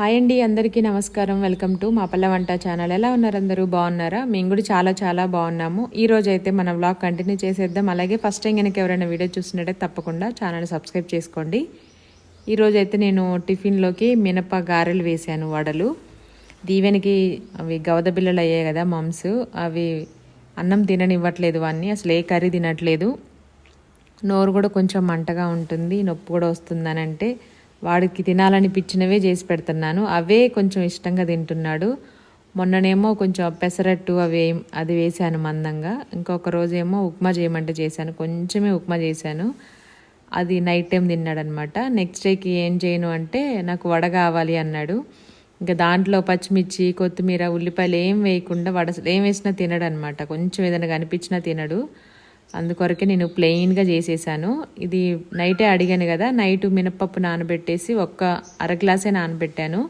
Hi అండి అందరికీ నమస్కారం. వెల్కమ్ టు మా పల్ల వంట ఛానల్. ఎలా ఉన్నారు అందరూ? బాగున్నారా? మేము కూడా చాలా చాలా బాగున్నాము. ఈ రోజు అయితే మన వ్లాగ్ కంటిన్యూ చేసేద్దాం. అలాగే ఫస్ట్ టైం కనుక ఎవరైనా వీడియో చూసినట్టే తప్పకుండా ఛానల్ సబ్స్క్రైబ్ చేసుకోండి. ఈరోజైతే అయితే నేను టిఫిన్లోకి మినప గారెలు వేశాను వడలు. దీవెనికి అవి గవద బిల్లలు అయ్యాయి కదా మమ్స్. అవి అన్నం తిననివ్వట్లేదు వాన్ని. అసలు ఏ కర్రీ తినట్లేదు. నోరు కూడా కొంచెం మంటగా ఉంటుంది నొప్పి కూడా వస్తుందని అంటే వాడికి తినాలనిపించినవే చేసి పెడుతున్నాను. అవే కొంచెం ఇష్టంగా తింటున్నాడు. మొన్ననేమో కొంచెం పెసరట్టు అవి అది వేసాను మందంగా. ఇంకొక రోజేమో ఉప్మా చేయమంటే చేశాను. కొంచెమే ఉప్మా చేశాను. అది నైట్ టైం తిన్నాడనమాట. నెక్స్ట్ డేకి ఏం చేయను అంటే నాకు వడ కావాలి అన్నాడు. ఇంకా దాంట్లో పచ్చిమిర్చి కొత్తిమీర ఉల్లిపాయలు ఏం వేయకుండా వడ ఏం వేసినా తినడనమాట. కొంచెం ఏదైనా కనిపించినా తినడు. అందుకొరకే నేను ప్లెయిన్గా చేసేసాను. ఇది నైటే అడిగాను కదా నైట్ మినపప్పు నానబెట్టేసి ఒక్క అర గ్లాసే నానబెట్టాను.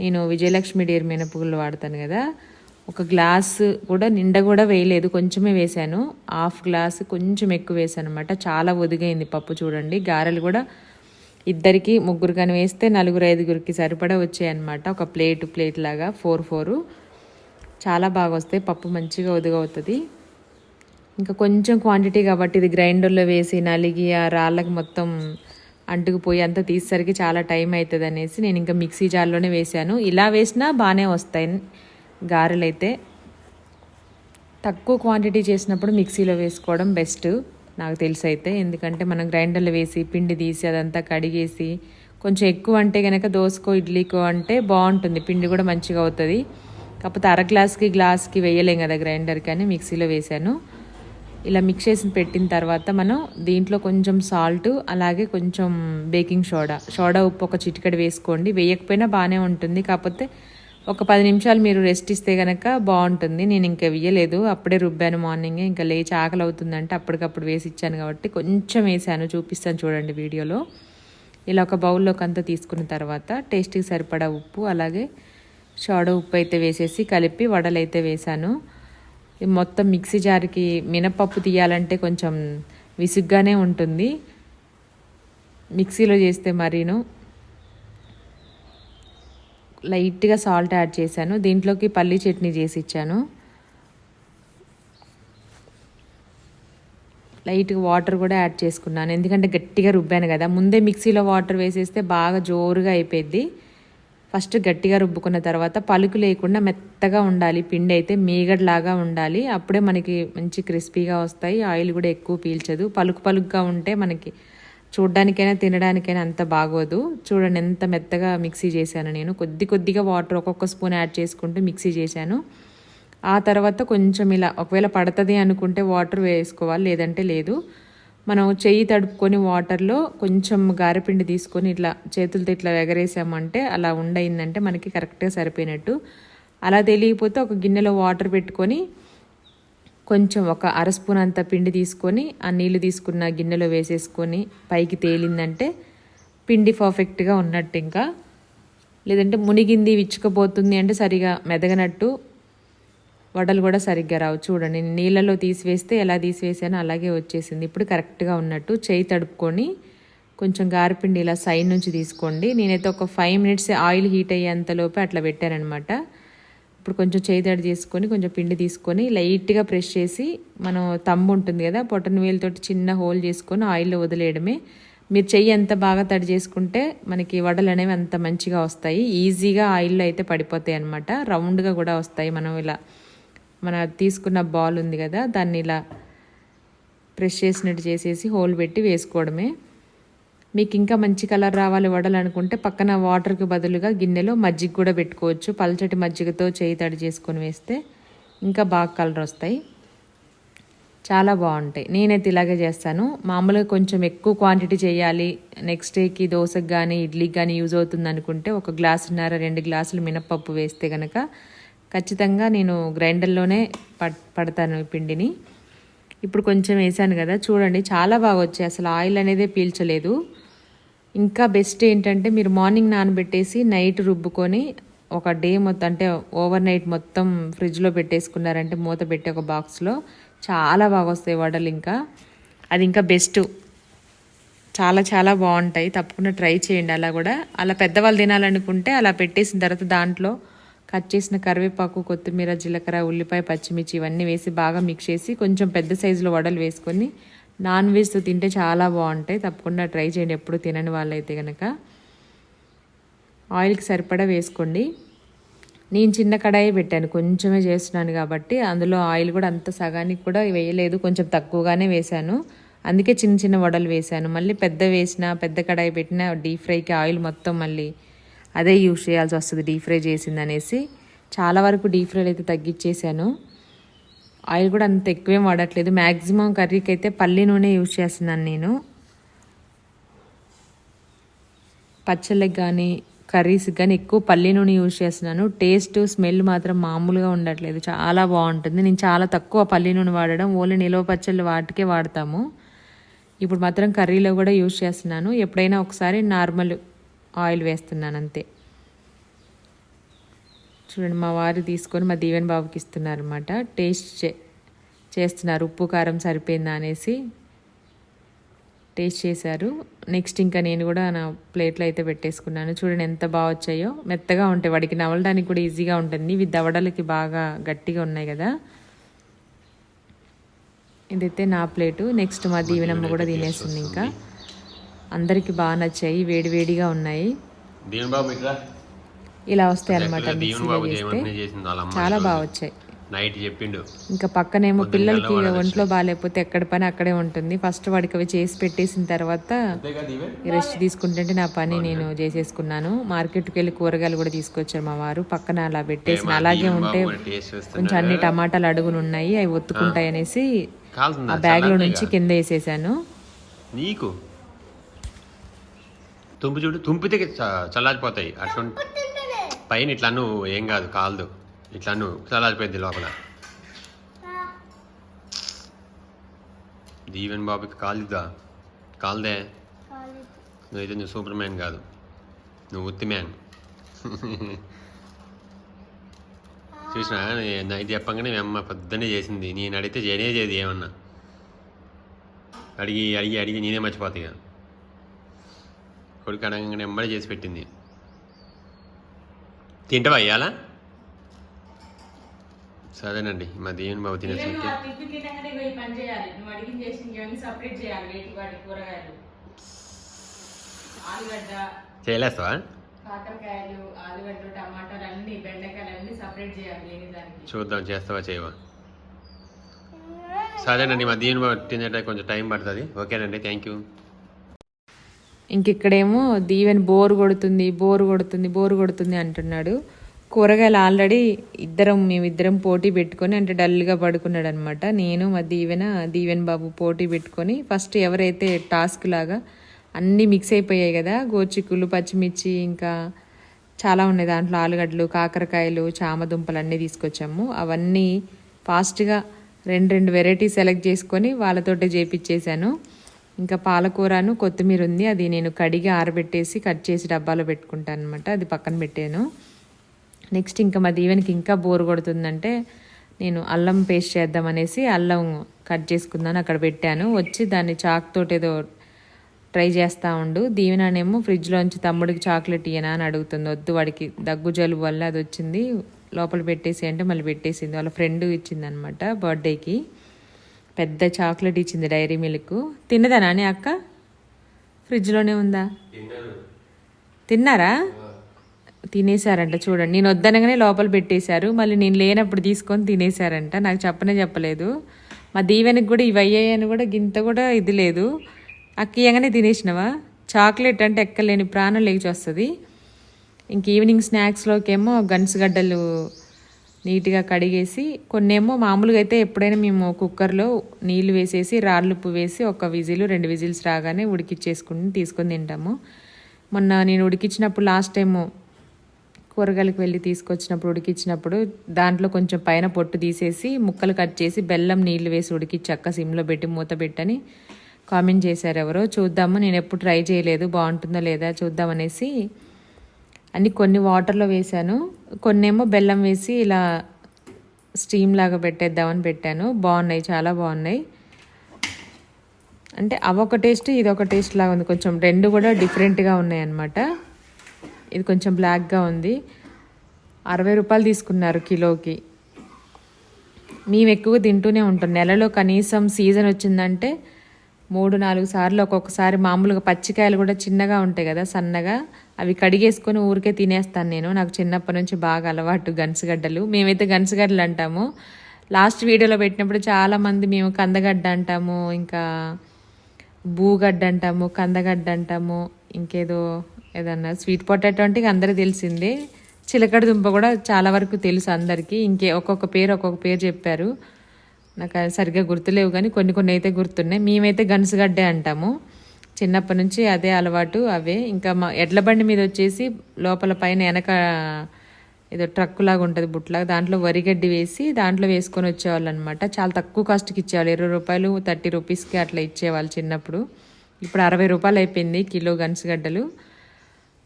నేను విజయలక్ష్మి డేర్ మినపగుళ్ళు వాడతాను కదా ఒక గ్లాస్ కూడా నిండా కూడా వేయలేదు కొంచెమే వేశాను. హాఫ్ గ్లాస్ కొంచెం ఎక్కువ వేసాను అనమాట చాలా ఒదిగైంది పప్పు చూడండి. గారెలు కూడా ఇద్దరికి ముగ్గురు కానీ వేస్తే నలుగురు ఐదుగురికి సరిపడా వచ్చాయన్నమాట ఒక ప్లేట్ ప్లేట్ లాగా ఫోర్ ఫోరు. చాలా బాగా వస్తాయి. పప్పు మంచిగా ఒదిగవుతుంది. ఇంకా కొంచెం క్వాంటిటీ కాబట్టి ఇది గ్రైండర్లో వేసి నలిగి ఆ రాళ్ళకి మొత్తం అంటుకుపోయి అంతా తీసేసరికి చాలా టైం అవుతుంది అనేసి నేను ఇంకా మిక్సీ జార్లోనే వేసాను ఇలా వేసినా బాగానే వస్తాయి గారెలు అయితే తక్కువ క్వాంటిటీ చేసినప్పుడు మిక్సీలో వేసుకోవడం బెస్ట్ నాకు తెలిసి అయితే ఎందుకంటే మనం గ్రైండర్లో వేసి పిండి తీసి అదంతా కడిగేసి కొంచెం ఎక్కువ అంటే కనుక దోసకో ఇడ్లీకో అంటే బాగుంటుంది. పిండి కూడా మంచిగా అవుతుంది. కాకపోతే అర గ్లాస్కి గ్లాస్కి వేయలేం కదా గ్రైండర్ కానీ మిక్సీలో వేసాను ఇలా మిక్స్ చేసి పెట్టిన తర్వాత మనం దీంట్లో కొంచెం సాల్ట్ అలాగే కొంచెం బేకింగ్ సోడా సోడా ఉప్పు ఒక చిటికెడు వేసుకోండి. వేయకపోయినా బాగానే ఉంటుంది. కాకపోతే ఒక పది నిమిషాలు మీరు రెస్ట్ ఇస్తే కనుక బాగుంటుంది. నేను ఇంకా వేయలేదు. అప్పుడే రుబ్బాను మార్నింగ్ ఇంకా లేచి ఆకలి అవుతుందంటే అప్పటికప్పుడు వేసి ఇచ్చాను కాబట్టి కొంచెం వేసాను. చూపిస్తాను చూడండి వీడియోలో. ఇలా ఒక బౌల్లోకి అంతా తీసుకున్న తర్వాత టేస్ట్కి సరిపడా ఉప్పు అలాగే సోడా ఉప్పు అయితే వేసేసి కలిపి వడలు అయితే వేసాను. మొత్తం మిక్సీ జార్కి మినపప్పు తీయాలంటే కొంచెం విసుగ్గానే ఉంటుంది. మిక్సీలో చేస్తే మరీను. లైట్గా సాల్ట్ యాడ్ చేశాను. దీంట్లోకి పల్లీ చట్నీ చేసి ఇచ్చాను. లైట్గా వాటర్ కూడా యాడ్ చేసుకున్నాను. ఎందుకంటే గట్టిగా రుబ్బాను కదా. ముందే మిక్సీలో వాటర్ వేసేస్తే బాగా జోరుగా అయిపోయింది ఫస్ట్ గట్టిగా రుబ్బుకున్న తర్వాత పలుకు లేకుండా మెత్తగా ఉండాలి. పిండి అయితే మీగడలాగా ఉండాలి. అప్పుడే మనకి మంచి క్రిస్పీగా వస్తాయి. ఆయిల్ కూడా ఎక్కువ పీల్చదు. పలుకు పలుకుగా ఉంటే మనకి చూడ్డానికైనా తినడానికైనా అంత బాగోదు. చూడండి ఎంత మెత్తగా మిక్సీ చేశాను నేను. కొద్ది కొద్దిగా వాటర్ ఒక్కొక్క స్పూన్ యాడ్ చేసుకుంటూ మిక్సీ చేశాను. ఆ తర్వాత కొంచెం ఇలా ఒకవేళ పడుతుంది అనుకుంటే వాటర్ వేసుకోవాలి. లేదంటే లేదు. మనం చెయ్యి తడుపుకొని వాటర్లో కొంచెం గారెపిండి తీసుకొని ఇట్లా చేతులతో ఇట్లా ఎగరేసామంటే అలా ఉండయిందంటే మనకి కరెక్ట్గా సరిపోయినట్టు. అలా తెలియకపోతే ఒక గిన్నెలో వాటర్ పెట్టుకొని కొంచెం ఒక అర స్పూన్ అంత పిండి తీసుకొని ఆ నీళ్ళు తీసుకున్న గిన్నెలో వేసేసుకొని పైకి తేలిందంటే పిండి పర్ఫెక్ట్గా ఉన్నట్టు ఇంకా. లేదంటే మునిగింది విచ్చుకపోతుంది అంటే సరిగా మెదగనట్టు వడలు కూడా సరిగ్గా రావు. చూడండి నీళ్ళలో తీసివేస్తే ఎలా తీసివేసానో అలాగే వచ్చేసింది. ఇప్పుడు కరెక్ట్గా ఉన్నట్టు చేయి తడుపుకొని కొంచెం గారపిండి ఇలా సైడ్ నుంచి తీసుకోండి. నేనైతే ఒక ఫైవ్ మినిట్స్ ఆయిల్ హీట్ అయ్యేంతలోపే అట్లా పెట్టానమాట ఇప్పుడు కొంచెం చేయి తడి చేసుకొని కొంచెం పిండి తీసుకొని లైట్గా ప్రెస్ చేసి మనం తమ్ము ఉంటుంది కదా పొట్టని వేలుతోటి చిన్న హోల్ చేసుకొని ఆయిల్లో వదిలేయడమే. మీరు చెయ్యి ఎంత బాగా తడి చేసుకుంటే మనకి వడలు అనేవి అంత మంచిగా వస్తాయి. ఈజీగా ఆయిల్లో అయితే పడిపోతాయి అనమాట రౌండ్గా కూడా వస్తాయి. మనం ఇలా మన తీసుకున్న బాల్ ఉంది కదా దాన్ని ఇలా ప్రెస్ చేసినట్టు చేసేసి హోల్ పెట్టి వేసుకోవడమే. మీకు ఇంకా మంచి కలర్ రావాలి వడలనుకుంటే పక్కన వాటర్కి బదులుగా గిన్నెలో మజ్జిగ కూడా పెట్టుకోవచ్చు. పల్చటి మజ్జిగతో చేయి తడి చేసుకొని వేస్తే ఇంకా బాగా కలర్ వస్తాయి. చాలా బాగుంటాయి. నేనైతే ఇలాగే చేస్తాను. మామూలుగా కొంచెం ఎక్కువ క్వాంటిటీ చేయాలి. నెక్స్ట్ డేకి దోశకు కానీ ఇడ్లీకి కానీ యూజ్ అవుతుంది అనుకుంటే ఒక గ్లాసున్నర రెండు గ్లాసులు మినప్పప్పు వేస్తే కనుక ఖచ్చితంగా నేను గ్రైండర్లోనే పడ్ పడతాను ఈ పిండిని. ఇప్పుడు కొంచెం వేసాను కదా చూడండి చాలా బాగా వచ్చాయి. అసలు ఆయిల్ అనేదే పీల్చలేదు. ఇంకా బెస్ట్ ఏంటంటే మీరు మార్నింగ్ నానబెట్టేసి నైట్ రుబ్బుకొని ఒక డే మొత్తం అంటే ఓవర్ నైట్ మొత్తం ఫ్రిడ్జ్లో పెట్టేసుకున్నారంటే మూత పెట్టి ఒక బాక్స్లో చాలా బాగా వస్తాయి వడలు ఇంకా. అది ఇంకా బెస్ట్. చాలా చాలా బాగుంటాయి. తప్పకుండా ట్రై చేయండి అలా కూడా. అలా పెద్దవాళ్ళు తినాలనుకుంటే అలా పెట్టేసిన తర్వాత దాంట్లో కట్ చేసిన కరివేపాకు కొత్తిమీర జీలకర్ర ఉల్లిపాయ పచ్చిమిర్చి ఇవన్నీ వేసి బాగా మిక్స్ చేసి కొంచెం పెద్ద సైజులో వడలు వేసుకొని నాన్ వెజ్తో తింటే చాలా బాగుంటాయి. తప్పకుండా ట్రై చేయండి. ఎప్పుడు తినని వాళ్ళైతే కనుక ఆయిల్కి సరిపడా వేసుకోండి. నేను చిన్న కడాయి పెట్టాను. కొంచెమే చేస్తున్నాను కాబట్టి అందులో ఆయిల్ కూడా అంత సగానికి కూడా వేయలేదు. కొంచెం తక్కువగానే వేశాను. అందుకే చిన్న చిన్న వడలు వేశాను. మళ్ళీ పెద్ద వేసిన పెద్ద కడాయి పెట్టిన డీప్ ఫ్రైకి ఆయిల్ మొత్తం మళ్ళీ అదే యూజ్ చేయాల్సి వస్తుంది డీప్ ఫ్రై చేసింది అనేసి చాలా వరకు డీప్ ఫ్రైలు అయితే తగ్గించేశాను ఆయిల్ కూడా అంత ఎక్కువేం వాడట్లేదు. మ్యాక్సిమం కర్రీకి అయితే పల్లి నూనె యూజ్ చేస్తున్నాను నేను. పచ్చళ్ళకి కానీ కర్రీస్కి కానీ ఎక్కువ పల్లి నూనె యూజ్ చేస్తున్నాను. టేస్ట్ స్మెల్ మాత్రం మామూలుగా ఉండట్లేదు. చాలా బాగుంటుంది. నేను చాలా తక్కువ పల్లి నూనె వాడడం ఓన్లీ నిలవ పచ్చళ్ళు వాటికే వాడతాము. ఇప్పుడు మాత్రం కర్రీలో కూడా యూజ్ చేస్తున్నాను. ఎప్పుడైనా ఒకసారి నార్మల్ ఆయిల్ వేస్తున్నాను అంతే. చూడండి మా వారు తీసుకొని మా దీవెన్ బాబుకి ఇస్తున్నారు అనమాట టేస్ట్ చే చేస్తున్నారు. ఉప్పు కారం సరిపోయిందా అనేసి టేస్ట్ చేశారు. నెక్స్ట్ ఇంకా నేను కూడా నా ప్లేట్లో అయితే పెట్టేసుకున్నాను. చూడండి ఎంత బాగా వచ్చాయో. మెత్తగా ఉంటాయి. వాడికి నవలడానికి కూడా ఈజీగా ఉంటుంది. ఇవి దవడలకి బాగా గట్టిగా ఉన్నాయి కదా. ఇదైతే నా ప్లేటు. నెక్స్ట్ మా దీవెనమ్మ కూడా తినేస్తుంది ఇంకా. అందరికి బాగా నచ్చాయి వేడి వేడిగా ఉన్నాయి ఇలా వస్తాయి అనమాట చాలా బాగా వచ్చాయి. నైట్ చెప్పిండు. ఇంకా పక్కనేమో పిల్లలకి ఒంట్లో బాగాలేకపోతే ఎక్కడ పని అక్కడే ఉంటుంది. ఫస్ట్ వాడికి అవి చేసి పెట్టేసిన తర్వాత రెస్ట్ తీసుకుంటుంటే నా పని నేను చేసేసుకున్నాను. మార్కెట్కి వెళ్ళి కూరగాయలు కూడా తీసుకొచ్చారు మా వారు. పక్కన అలా పెట్టేసిన అలాగే ఉంటే కొంచెం అన్ని టమాటాలు అడుగులు ఉన్నాయి అవి ఒత్తుకుంటాయి అనేసి ఆ కాలుతుందా బ్యాగ్లో నుంచి కింద వేసేసాను. నీకు? తుంపు చూడు తుంపితే చల్లారిపోతాయి. అటువంటి పైన ఇట్లా నువ్వు ఏం కాదు కాలదు. ఇట్లా నువ్వు చల్లారిపోయింది లోపల. దీవెన్ బాబుకి కాలుదా. కాలదే నువ్వైతే నువ్వు సూపర్ మ్యాన్ కాదు. నువ్వు ఉత్తి మ్యాన్. చూసినా ఇది చెప్పంగానే మీ అమ్మ పొద్దున్నే చేసింది. నేను అడిగితే చేయనే చేయదు ఏమన్నా. అడిగి అడిగి అడిగి నేనే మర్చిపోతా ఇక. కొడుకు అడగంగానే ఎమ్మడే చేసి పెట్టింది. తింటావా ఇయ్యాలా? సరేనండి మా దేవుని బాబు ఆలుగడ్డ చేయలేస్తావా? కాకరకాయలు ఆలుగడ్డలు టమాటాలు అన్ని బెండకాయలు అన్ని సపరేట్ చేయాలి లేని దానికి. చూద్దాం చేస్తావా చేయవా? సరేనండి మా బాబు తినేట కొంచెం టైం పడుతుంది. ఓకేనండి థ్యాంక్ యూ ఇంకిక్కడేమో దీవెన్ బోరు కొడుతుంది బోరు కొడుతుంది బోరు కొడుతుంది అంటున్నాడు. కూరగాయలు ఆల్రెడీ ఇద్దరం మేమిద్దరం పోటీ పెట్టుకొని అంటే డల్గా పడుకున్నాడు అనమాట నేను మా దీవెన దీవెన్ బాబు పోటీ పెట్టుకొని ఫస్ట్ ఎవరైతే టాస్క్ లాగా అన్నీ మిక్స్ అయిపోయాయి కదా గోచిక్కులు పచ్చిమిర్చి ఇంకా చాలా ఉన్నాయి. దాంట్లో ఆలుగడ్డలు కాకరకాయలు చామదుంపలు అన్నీ తీసుకొచ్చాము. అవన్నీ ఫాస్ట్గా రెండు రెండు వెరైటీ సెలెక్ట్ చేసుకొని వాళ్ళతోటే చేపిచ్చేసాను. ఇంకా పాలకూరను కొత్తిమీర ఉంది. అది నేను కడిగి ఆరబెట్టేసి కట్ చేసి డబ్బాలో పెట్టుకుంటాను అనమాట అది పక్కన పెట్టాను. నెక్స్ట్ ఇంకా మా దీవెనకి ఇంకా బోర్ కొడుతుందంటే నేను అల్లం పేస్ట్ చేద్దామనేసి అల్లం కట్ చేసుకుందాను అక్కడ పెట్టాను. వచ్చి దాన్ని చాక్తోటి ఏదో ట్రై చేస్తూ ఉండు. దీవెననేమో ఫ్రిడ్జ్లోంచి తమ్ముడికి చాక్లెట్ ఇయ్యనా అని అడుగుతుంది. వద్దు వాడికి దగ్గు జలుబు వల్ల అది వచ్చింది. లోపల పెట్టేసి అంటే మళ్ళీ పెట్టేసింది. వాళ్ళ ఫ్రెండ్ ఇచ్చింది అనమాట బర్త్డేకి. పెద్ద చాక్లెట్ ఇచ్చింది డైరీ మిల్క్ తిన్నదా నాని అక్క? ఫ్రిడ్జ్లోనే ఉందా? తిన్నారా? తినేశారంట చూడండి. నేను వద్దనగానే లోపల పెట్టేశారు. మళ్ళీ నేను లేనప్పుడు తీసుకొని తినేశారంట. నాకు చెప్పనే చెప్పలేదు. మా దీవెనకి కూడా ఇవి అయ్యాయని కూడా గింత కూడా ఇది లేదు. అక్కయ్యగానే తినేసినవా? చాక్లెట్ అంటే ఎక్కలేని ప్రాణం లేచి వస్తుంది. ఇంక ఈవినింగ్ స్నాక్స్లోకేమో గన్స్ గడ్డలు నీట్గా కడిగేసి కొన్నేమో మామూలుగా అయితే ఎప్పుడైనా మేము కుక్కర్లో నీళ్ళు వేసేసి రాళ్ళు ఉప్పు వేసి ఒక విజిల్ రెండు విజిల్స్ రాగానే ఉడికిచ్చేసుకుని తీసుకొని తింటాము. మొన్న నేను ఉడికించినప్పుడు లాస్ట్ టైము కూరగాయలకు వెళ్ళి తీసుకొచ్చినప్పుడు ఉడికించినప్పుడు దాంట్లో కొంచెం పైన పొట్టు తీసేసి ముక్కలు కట్ చేసి బెల్లం నీళ్ళు వేసి ఉడికిచ్చాక అక్క సిమ్లో పెట్టి మూత పెట్టని కామెంట్ చేశారు ఎవరో. చూద్దాము నేను ఎప్పుడు ట్రై చేయలేదు బాగుంటుందో లేదా చూద్దామనేసి అన్ని కొన్ని వాటర్లో వేశాను. కొన్నేమో బెల్లం వేసి ఇలా స్టీమ్ లాగా పెట్టేద్దామని పెట్టాను. బాగున్నాయి చాలా బాగున్నాయి. అంటే అవొక టేస్ట్ ఇది ఒక టేస్ట్ లాగా ఉంది. కొంచెం రెండు కూడా డిఫరెంట్గా ఉన్నాయి అన్నమాట ఇది కొంచెం బ్లాక్గా ఉంది. అరవై రూపాయలు తీసుకున్నారు కిలోకి. మేము ఎక్కువ తింటూనే ఉంటాం. నెలలో కనీసం సీజన్ వచ్చిందంటే మూడు నాలుగు సార్లు ఒక్కొక్కసారి మామూలుగా పచ్చికాయలు కూడా చిన్నగా ఉంటాయి కదా సన్నగా. అవి కడిగేసుకొని ఊరికే తినేస్తాను నేను. నాకు చిన్నప్పటి నుంచి బాగా అలవాటు గన్సగడ్డలు. మేమైతే గన్సగడ్డలు అంటాము. లాస్ట్ వీడియోలో పెట్టినప్పుడు చాలామంది మేము కందగడ్డ అంటాము ఇంకా బూగడ్డ అంటాము కందగడ్డ అంటాము ఇంకేదో ఏదన్నా స్వీట్ పొటాటో అంటే అందరికీ తెలిసిందే. చిలకడ దుంప కూడా చాలా వరకు తెలుసు అందరికీ. ఇంకే ఒక్కొక్క పేరు ఒక్కొక్క పేరు చెప్పారు. నాకు సరిగ్గా గుర్తులేవు కానీ కొన్ని కొన్ని అయితే గుర్తున్నాయి. మేమైతే గనుసుగడ్డే అంటాము. చిన్నప్పటి నుంచి అదే అలవాటు అవే. ఇంకా మా ఎడ్ల బండి మీద వచ్చేసి లోపల పైన వెనక ఏదో ట్రక్ లాగా ఉంటుంది బుట్టలాగా. దాంట్లో వరిగడ్డి వేసి దాంట్లో వేసుకొని వచ్చేవాళ్ళు అనమాట చాలా తక్కువ కాస్ట్కి ఇచ్చేవాళ్ళు. ఇరవై రూపాయలు థర్టీ రూపీస్కి అట్లా ఇచ్చేవాళ్ళు చిన్నప్పుడు. ఇప్పుడు అరవై రూపాయలు అయిపోయింది కిలో గన్సుగడ్డలు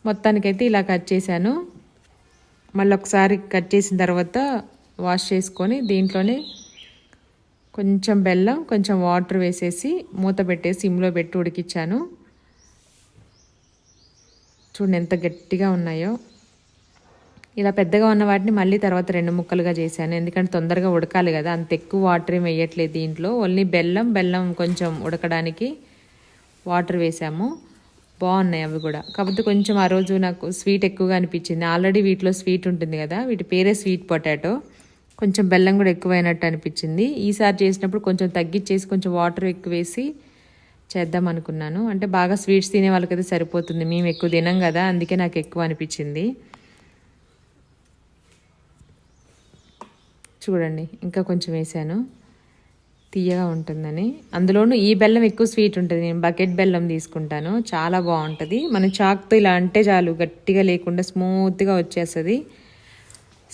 మొత్తానికైతే ఇలా కట్ చేశాను. మళ్ళీ ఒకసారి కట్ చేసిన తర్వాత వాష్ చేసుకొని దీంట్లోనే కొంచెం బెల్లం కొంచెం వాటర్ వేసేసి మూత పెట్టేసి సిమ్లో పెట్టి ఉడికిచ్చాను. చూడండి ఎంత గట్టిగా ఉన్నాయో. ఇలా పెద్దగా ఉన్న వాటిని మళ్ళీ తర్వాత రెండు ముక్కలుగా చేశాను. ఎందుకంటే తొందరగా ఉడకాలి కదా అంత ఎక్కువ వాటర్ ఏం వేయట్లేదు దీంట్లో. ఓన్లీ బెల్లం బెల్లం కొంచెం ఉడకడానికి వాటర్ వేసాము. బాగున్నాయి అవి కూడా. కాకపోతే కొంచెం ఆ రోజు నాకు స్వీట్ ఎక్కువగా అనిపించింది. ఆల్రెడీ వీటిలో స్వీట్ ఉంటుంది కదా వీటి పేరే స్వీట్ పొటాటో. కొంచెం బెల్లం కూడా ఎక్కువైనట్టు అనిపించింది. ఈసారి చేసినప్పుడు కొంచెం తగ్గించేసి కొంచెం వాటర్ ఎక్కువ వేసి చేద్దాం అనుకున్నాను. అంటే బాగా స్వీట్స్ తినే వాళ్ళకైతే సరిపోతుంది. మేము ఎక్కువ తినం కదా అందుకే నాకు ఎక్కువ అనిపించింది. చూడండి ఇంకా కొంచెం వేసాను. తీయగా ఉంటుందని. అందులోనూ ఈ బెల్లం ఎక్కువ స్వీట్ ఉంటుంది. నేను బకెట్ బెల్లం తీసుకుంటాను. చాలా బాగుంటుంది. మనం చాక్తో ఇలా అంటే చాలు గట్టిగా లేకుండా స్మూత్గా వచ్చేస్తుంది.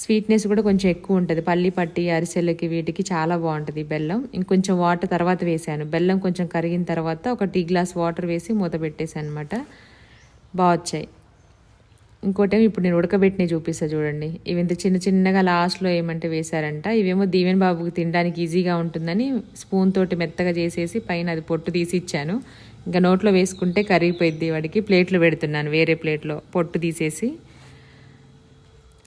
స్వీట్నెస్ కూడా కొంచెం ఎక్కువ ఉంటుంది. పల్లి పట్టి అరిసెలకి వీటికి చాలా బాగుంటుంది బెల్లం. ఇంకొంచెం వాటర్ తర్వాత వేసాను. బెల్లం కొంచెం కరిగిన తర్వాత ఒక టీ గ్లాస్ వాటర్ వేసి మూత పెట్టేసాను అనమాట బాగా వచ్చాయి ఇంకోటేమో ఇప్పుడు నేను ఉడకబెట్టినవి చూపిస్తా చూడండి. ఇవి ఇంత చిన్న చిన్నగా లాస్ట్లో ఏమంటే వేశారంట. ఇవేమో దీవెన్ బాబుకి తినడానికి ఈజీగా ఉంటుందని స్పూన్ తోటి మెత్తగా చేసేసి పైన అది పొట్టు తీసి ఇచ్చాను. ఇంకా నోట్లో వేసుకుంటే కరిగిపోయిద్ది వాడికి. ప్లేట్లో పెడుతున్నాను వేరే ప్లేట్లో పొట్టు తీసేసి.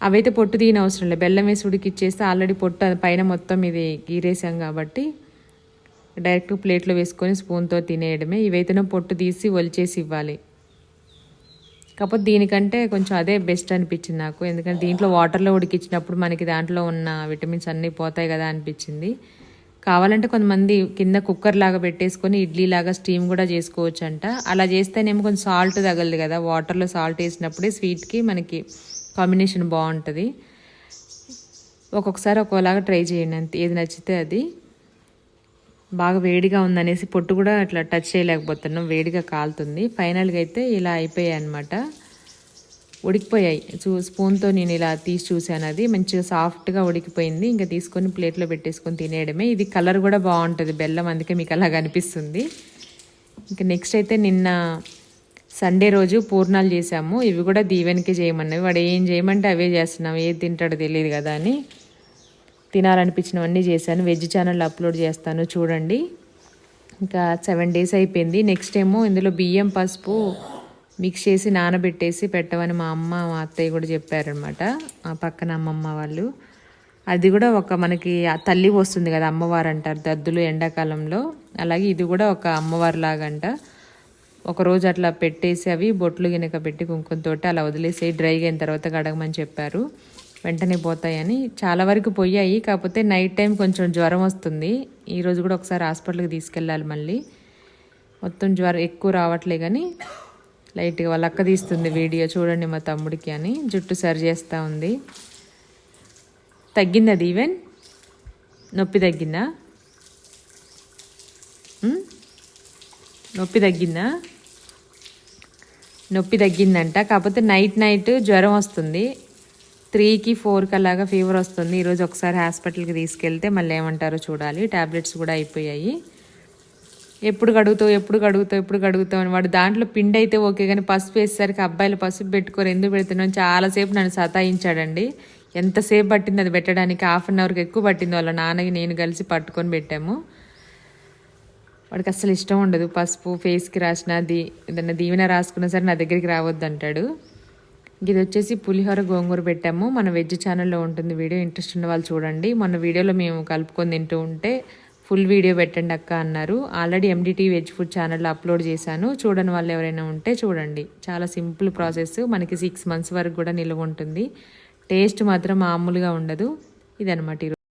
అవైతే పొట్టు తీయని అవసరం లేదు. బెల్లం వేసి ఉడికిచ్చేస్తే ఆల్రెడీ పొట్టు అది పైన మొత్తం ఇది గీరేసాం కాబట్టి డైరెక్ట్ ప్లేట్లో వేసుకొని స్పూన్తో తినేయడమే. ఇవైతేనో పొట్టు తీసి ఒలిచేసి ఇవ్వాలి. కాకపోతే దీనికంటే కొంచెం అదే బెస్ట్ అనిపించింది నాకు. ఎందుకంటే దీంట్లో వాటర్లో ఉడికించినప్పుడు మనకి దాంట్లో ఉన్న విటమిన్స్ అన్నీ పోతాయి కదా అనిపించింది. కావాలంటే కొంతమంది కింద కుక్కర్ లాగా పెట్టేసుకొని ఇడ్లీ లాగా స్టీమ్ కూడా చేసుకోవచ్చు అంట అలా చేస్తేనేమో కొంచెం సాల్ట్ తగలదు కదా. వాటర్లో సాల్ట్ వేసినప్పుడే స్వీట్కి మనకి కాంబినేషన్ బాగుంటుంది. ఒక్కొక్కసారి ఒక్కోలాగా ట్రై చేయండి అంతే. ఏది నచ్చితే అది. బాగా వేడిగా ఉందనేసి పొట్టు కూడా అట్లా టచ్ చేయలేకపోతున్నాం. వేడిగా కాలుతుంది. ఫైనల్గా అయితే ఇలా అయిపోయాయి అనమాట ఉడికిపోయాయి. చూ స్పూన్తో నేను ఇలా తీసి చూశాను అది. మంచిగా సాఫ్ట్గా ఉడికిపోయింది. ఇంకా తీసుకొని ప్లేట్లో పెట్టేసుకొని తినేయడమే. ఇది కలర్ కూడా బాగుంటుంది. బెల్లం అందుకే మీకు అలా కనిపిస్తుంది ఇంకా నెక్స్ట్ అయితే నిన్న సండే రోజు పూర్ణాలు చేసాము ఇవి కూడా దీవెనకి చేయమన్నవి. వాడు ఏం చేయమంటే అవే చేస్తున్నాం. ఏది తింటాడో తెలియదు కదా అని తినాలనిపించినవన్నీ చేశాను. వెజ్ ఛానల్ అప్లోడ్ చేస్తాను చూడండి. ఇంకా సెవెన్ డేస్ అయిపోయింది. నెక్స్ట్ ఏమో ఇందులో బియ్యం పసుపు మిక్స్ చేసి నానబెట్టేసి పెట్టమని మా అమ్మ మా అత్తయ్య కూడా చెప్పారనమాట ఆ పక్కన అమ్మమ్మ వాళ్ళు. అది కూడా ఒక మనకి తల్లి వస్తుంది కదా అమ్మవారు అంటారు. దద్దులు ఎండాకాలంలో. అలాగే ఇది కూడా ఒక అమ్మవారి లాగంట ఒక రోజు అట్లా పెట్టేసి అవి బొట్లు గినక పెట్టి కుంకుమతోటి అలా వదిలేసి డ్రైగా అయిన తర్వాత కడగమని చెప్పారు. వెంటనే పోతాయని చాలా వరకు పోయాయి. కాకపోతే నైట్ టైం కొంచెం జ్వరం వస్తుంది. ఈరోజు కూడా ఒకసారి హాస్పిటల్కి తీసుకెళ్ళాలి మళ్ళీ. మొత్తం జ్వరం ఎక్కువ రావట్లే కానీ లైట్గా వాళ్ళ అక్క తీస్తుంది వీడియో చూడండి మా తమ్ముడికి అని. జుట్టు సరి చేస్తూ ఉంది. తగ్గిందా ఈవెన్ నొప్పి తగ్గిందా? నొప్పి తగ్గిందా? నొప్పి తగ్గిందంట. కాకపోతే నైట్ నైట్ జ్వరం వస్తుంది. త్రీకి ఫోర్కి అలాగా ఫీవర్ వస్తుంది. ఈరోజు ఒకసారి హాస్పిటల్కి తీసుకెళ్తే మళ్ళీ ఏమంటారో చూడాలి. టాబ్లెట్స్ కూడా అయిపోయాయి. ఎప్పుడు కడుగుతావు ఎప్పుడు కడుగుతావు ఎప్పుడు కడుగుతావు అని వాడు దాంట్లో పిండి అయితే ఓకే కానీ పసుపు వేసేసరికి అబ్బాయిలు పసుపు పెట్టుకోరు ఎందుకు పెడుతున్నావు చాలాసేపు నన్ను సతాయించాడండి. ఎంతసేపు పట్టింది అది పెట్టడానికి? హాఫ్ అన్ అవర్కి ఎక్కువ పట్టింది వాళ్ళ నాన్నకి నేను కలిసి పట్టుకొని పెట్టాము. వాడికి అస్సలు ఇష్టం ఉండదు. పసుపు ఫేస్కి రాసిన దీ ఏదన్నా దీవెన రాసుకున్నా సరే నా దగ్గరికి రావద్దు అంటాడు ఇది వచ్చేసి పులిహోర గోంగూర పెట్టాము. మన వెజ్ ఛానల్లో ఉంటుంది వీడియో ఇంట్రెస్ట్ ఉన్న వాళ్ళు చూడండి. మన వీడియోలో మేము కలుపుకొని తింటూ ఉంటే ఫుల్ వీడియో పెట్టండి అక్క అన్నారు. ఆల్రెడీ ఎండిటీ వెజ్ ఫుడ్ ఛానల్లో అప్లోడ్ చేశాను. చూడని వాళ్ళు ఎవరైనా ఉంటే చూడండి. చాలా సింపుల్ ప్రాసెస్. మనకి సిక్స్ మంత్స్ వరకు కూడా నిల్వ ఉంటుంది. టేస్ట్ మాత్రం మామూలుగా ఉండదు. ఇదనమాట